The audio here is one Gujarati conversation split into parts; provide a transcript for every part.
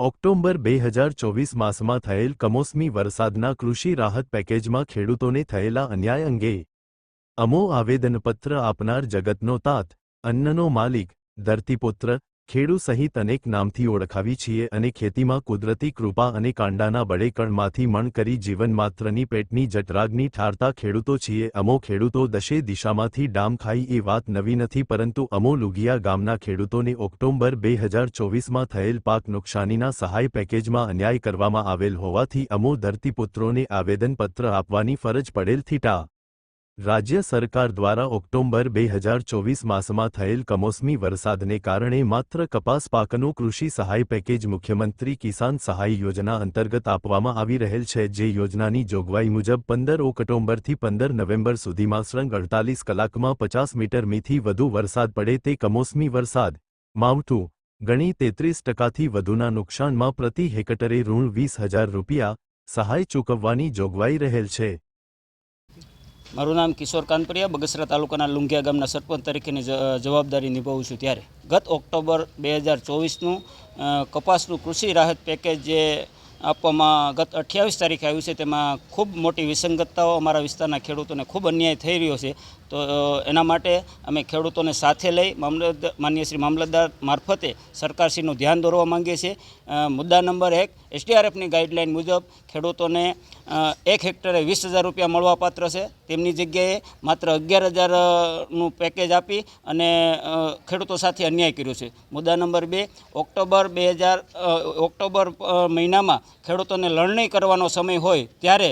ઓક્ટોબર બે હજાર ચોવીસ માસમાં થયેલ કમોસમી વરસાદના કૃષિ રાહત પેકેજમાં ખેડૂતોને થયેલા અન્યાય અંગે અમો આવેદનપત્ર આપનાર જગતનો તાત, અન્નનો માલિક, ધરતીપુત્ર ખેડૂ સહિત અનેક નામથી ઓળખાવી છીએ અને ખેતીમાં કુદરતી કૃપા અને કાંડાના બળેકણમાંથી મણ કરી જીવનમાત્રની પેટની જટરાગની ઠારતા ખેડૂતો છીએ. અમો ખેડૂતો દશે દિશામાંથી ડામ ખાઈ એ વાત નવી નથી પરંતુ અમો લુગિયા ગામના ખેડૂતોને ઓક્ટોબર બે હજાર ચોવીસમાં થયેલ પાક નુકસાનીના સહાય પેકેજમાં અન્યાય કરવામાં આવેલ હોવાથી અમો ધરતીપુત્રોને આવેદનપત્ર આપવાની ફરજ પડેલ થીટા. રાજ્ય સરકાર દ્વારા ઓક્ટોબર બે હજાર ચોવીસ માસમાં થયેલ કમોસમી વરસાદને કારણે માત્ર કપાસ પાકનું કૃષિ સહાય પેકેજ મુખ્યમંત્રી કિસાન સહાય યોજના અંતર્ગત આપવામાં આવી રહેલ છે, જે યોજનાની જોગવાઈ મુજબ પંદર ઓક્ટોબરથી પંદર નવેમ્બર સુધીમાં સળંગ અડતાલીસ કલાકમાં પચાસ મીટર મીથી વધુ વરસાદ પડે તે કમોસમી વરસાદ. માવઠું. ગણી તેત્રીસ ટકાથી વધુના નુકસાનમાં પ્રતિ હેક્ટરે ઋણ વીસ હજાર રૂપિયા સહાય ચૂકવવાની જોગવાઈ રહેલ છે. મારું નામ કિશોર કાનપરિયા, બગસરા તાલુકાના લુંઘિયા ગામના સરપંચ તરીકેની જવાબદારી નિભાવું છું ત્યારે. ગત ઓક્ટોબર બે હજાર ચોવીસનું કપાસનું કૃષિ રાહત પેકેજ જે આપવામાં ગત અઠ્યાવીસ તારીખે આવ્યું છે, તેમાં ખૂબ મોટી વિસંગતતાઓ અમારા વિસ્તારના ખેડૂતોને ખૂબ અન્યાય થઈ રહ્યો છે. તો એના માટે અમે ખેડૂતોને સાથે લઈ મામલતદાર માન્ય શ્રી મામલતદાર મારફતે સરકારશ્રીનું ધ્યાન દોરવા માંગીએ છીએ. મુદ્દા નંબર એક, એસડીઆરએફની ગાઈડલાઇન મુજબ ખેડૂતોને એક હેક્ટરે વીસ હજાર રૂપિયા મળવાપાત્ર છે. તેમની જગ્યાએ માત્ર અગિયાર હજારનું પેકેજ આપી અને ખેડૂતો સાથે અન્યાય કર્યો છે. મુદ્દા નંબર બે, ઓક્ટોબર બે હજાર ઓક્ટોબર મહિનામાં ખેડૂતોને લણણી કરવાનો સમય હોય ત્યારે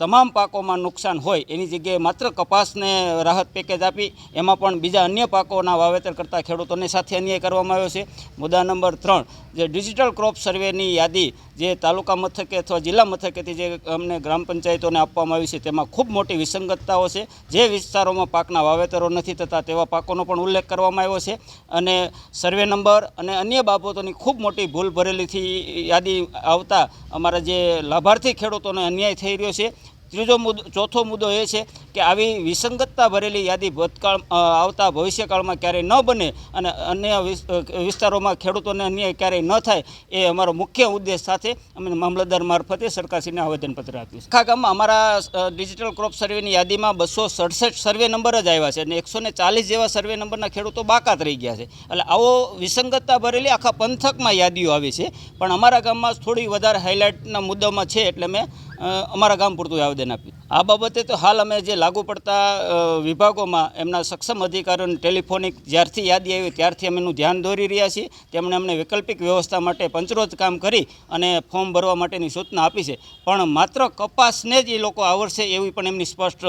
તમામ પાકોમાં નુકસાન હોય એની જગ્યાએ માત્ર કપાસને રાહત પેકેજ આપી. એમાં પણ બીજા અન્ય પાકોના વાવેતર કરતા ખેડૂતોને સાથે અન્યાય કરવામાં આવ્યો છે. મુદ્દા નંબર ત્રણ, જે ડિજિટલ ક્રોપ સર્વેની યાદી જે તાલુકા મથકે અથવા જિલ્લા મથકેથી જે અમને ગ્રામ પંચાયતોને આપવામાં આવી છે, તેમાં ખૂબ મોટી વિસંગતતાઓ છે. જે વિસ્તારોમાં પાકના વાવેતરો નથી થતા તેવા પાકોનો પણ ઉલ્લેખ કરવામાં આવ્યો છે. અને સર્વે નંબર અને અન્ય બાબતોની ખૂબ મોટી ભૂલ ભરેલીથી યાદી આવતા અમારા જે લાભાર્થી ખેડૂતોને અન્યાય થઈ રહ્યો છે. ત્રીજો મુદ્દો, ચોથો મુદ્દો એ છે કે આવી વિસંગતતા ભરેલી યાદી ભૂતકાળ આવતા ભવિષ્યકાળમાં ક્યારેય ન બને અને અન્ય વિસ્તારોમાં ખેડૂતોને અન્યાય ક્યારેય ન થાય એ અમારો મુખ્ય ઉદ્દેશ સાથે અમે મામલતદાર મારફતે સરકારશ્રીને આવેદનપત્ર આપ્યું છે. ખાગામાં અમારા ડિજિટલ ક્રોપ સર્વેની યાદીમાં બસો સડસઠ સર્વે નંબર જ આવ્યા છે અને એકસો ચાલીસ જેવા સર્વે નંબરના ખેડૂતો બાકાત રહી ગયા છે. એટલે આવો વિસંગતતા ભરેલી આખા પંથકમાં યાદીઓ આવી છે. પણ અમારા ગામમાં થોડી વધારે હાઇલાઇટના મુદ્દામાં છે એટલે મેં અમારા ગામ પૂરતું આવેદન આપ્યું. આ બાબતે તો હાલ અમે જે લાગુ પડતા વિભાગોમાં એમના સક્ષમ અધિકારીઓને ટેલિફોનિક જ્યારથી યાદી આવી ત્યારથી અમે એનું ધ્યાન દોરી રહ્યા છીએ. તેમણે અમને વૈકલ્પિક વ્યવસ્થા માટે પંચરોજ કામ કરી અને ફોર્મ ભરવા માટેની સૂચના આપી છે. પણ માત્ર કપાસને જ એ લોકો આવડશે એવી પણ એમની સ્પષ્ટ